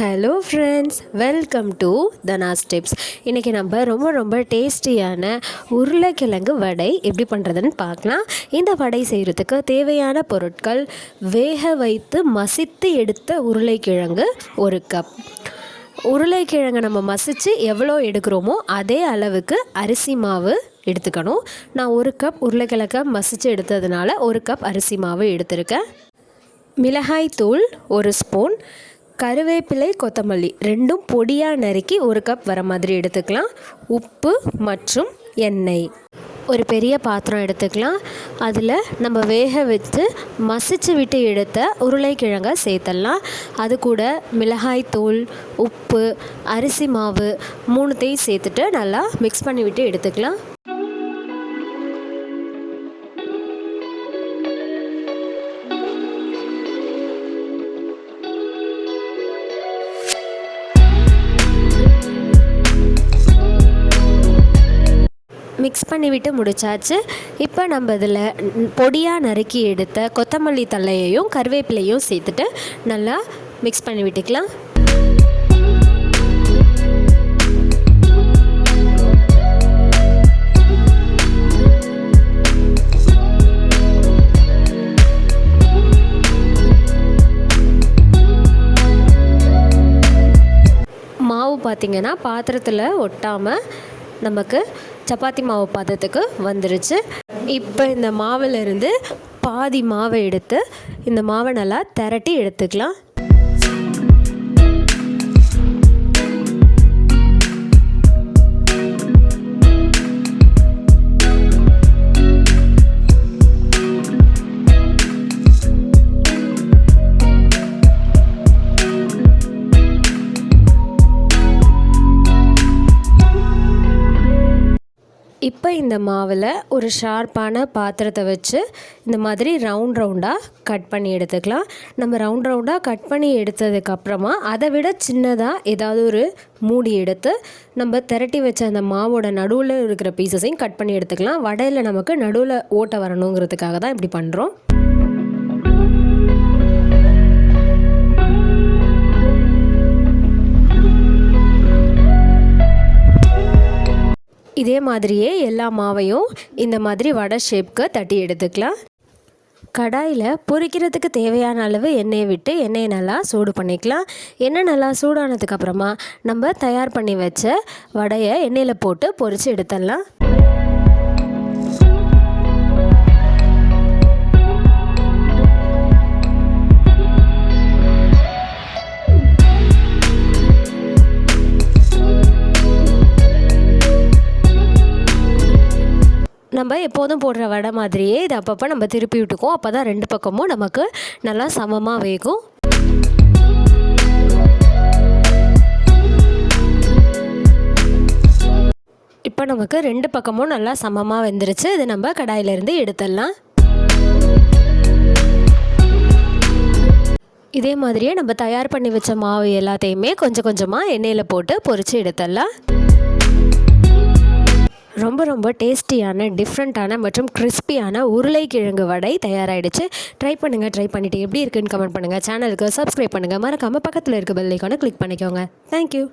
Hello friends welcome to Dhana's tips இன்றைக்கி நம்ம ரொம்ப ரொம்ப டேஸ்டியான உருளைக்கிழங்கு வடை எப்படி பண்ணுறதுன்னு பார்க்கலாம். இந்த வடை செய்கிறதுக்கு தேவையான பொருட்கள் வேக வைத்து மசித்து எடுத்த உருளைக்கிழங்கு ஒரு கப் உருளைக்கிழங்கை நம்ம மசித்து எவ்வளோ எடுக்கிறோமோ அதே அளவுக்கு அரிசி மாவு எடுத்துக்கணும். நான் ஒரு கப் உருளைக்கிழங்கை மசித்து எடுத்ததுனால ஒரு கப் அரிசி மாவு எடுத்திருக்கேன். மிளகாய் தூள் ஒரு ஸ்பூன் கருவேப்பிலை கொத்தமல்லி ரெண்டும் பொடியாக நறுக்கி ஒரு கப் வர மாதிரி எடுத்துக்கலாம். உப்பு மற்றும் எண்ணெய். ஒரு பெரிய பாத்திரம் எடுத்துக்கலாம். அதில் நம்ம வேக வச்சு மசிச்சு விட்டு எடுத்த உருளைக்கிழங்கை சேர்த்துடலாம். அது கூட மிளகாய் தூள் உப்பு அரிசி மாவு மூணுத்தையும் சேர்த்துட்டு நல்லா மிக்ஸ் பண்ணி விட்டு எடுத்துக்கலாம். மிக்ஸ் பண்ணிவிட்டு முடிச்சாச்சு. இப்போ நம்ம இதில் பொடியாக நறுக்கி எடுத்த கொத்தமல்லி தழையையும் கருவேப்பிலையும் சேர்த்துட்டு நல்லா மிக்ஸ் பண்ணி விட்டுக்கலாம். மாவு பார்த்திங்கன்னா பாத்திரத்தில் ஒட்டாமல் நமக்கு சப்பாத்தி மாவு பதத்துக்கு வந்துருச்சு. இப்போ இந்த மாவிலிருந்து பாதி மாவை எடுத்து இந்த மாவை நல்லா திரட்டி எடுத்துக்கலாம். இப்போ இந்த மாவில் ஒரு ஷார்ப்பான பாத்திரத்தை வச்சு இந்த மாதிரி ரவுண்ட் ரவுண்டாக கட் பண்ணி எடுத்துக்கலாம். நம்ம ரவுண்ட் ரவுண்டாக கட் பண்ணி எடுத்ததுக்கப்புறமா அதை விட சின்னதாக ஏதாவது ஒரு மூடி எடுத்து நம்ம திரட்டி வச்ச அந்த மாவோட நடுவில் இருக்கிற பீசஸையும் கட் பண்ணி எடுத்துக்கலாம். வடையில் நமக்கு நடுவில் ஓட்டை வரணுங்கிறதுக்காக தான் இப்படி பண்ணுறோம் இதே மாதிரியே எல்லா மாவையும் இந்த மாதிரி வடை ஷேப்க்கு தட்டி எடுத்துக்கலாம். கடாயில் பொரிக்கிறதுக்கு தேவையான அளவு எண்ணெயை விட்டு எண்ணெயை நல்லா சூடு பண்ணிக்கலாம். எண்ணெய் நல்லா சூடானதுக்கப்புறமா நம்ம தயார் பண்ணி வச்ச வடையை எண்ணெயில் போட்டு பொரித்து எடுத்துடலாம். நம்ம எப்போதும் போடுற வடை மாதிரியே இது அப்பப்போ நம்ம திருப்பி விட்டுக்குவோம். அப்போ தான் ரெண்டு பக்கமும் நமக்கு நல்லா சமமாக வேகும். இப்போ நமக்கு ரெண்டு பக்கமும் நல்லா சமமாக வெந்துருச்சு. இது நம்ம கடாயிலேருந்து எடுத்துடலாம். இதே மாதிரியே நம்ம தயார் பண்ணி வச்ச மாவு எல்லாத்தையுமே கொஞ்சம் கொஞ்சமாக எண்ணெயில் போட்டு பொறிச்சு எடுத்துடலாம். ரொம்ப ரொம்ப டேஸ்டியான டிஃப்ரெண்ட்டான மற்றும் கிறிஸ்பியான உருளைக்கிழங்கு வடை தயாராகிடுச்சு ட்ரை பண்ணுங்கள் ட்ரை பண்ணிவிட்டு எப்படி இருக்குன்னு கமெண்ட் பண்ணுங்கள் சேனலுக்கு சப்ஸ்கிரைப் பண்ணுங்கள் மறக்காமல் பக்கத்தில் இருக்க பெல்லைக்கான கிளிக் பண்ணிக்கோங்க. தேங்க்யூ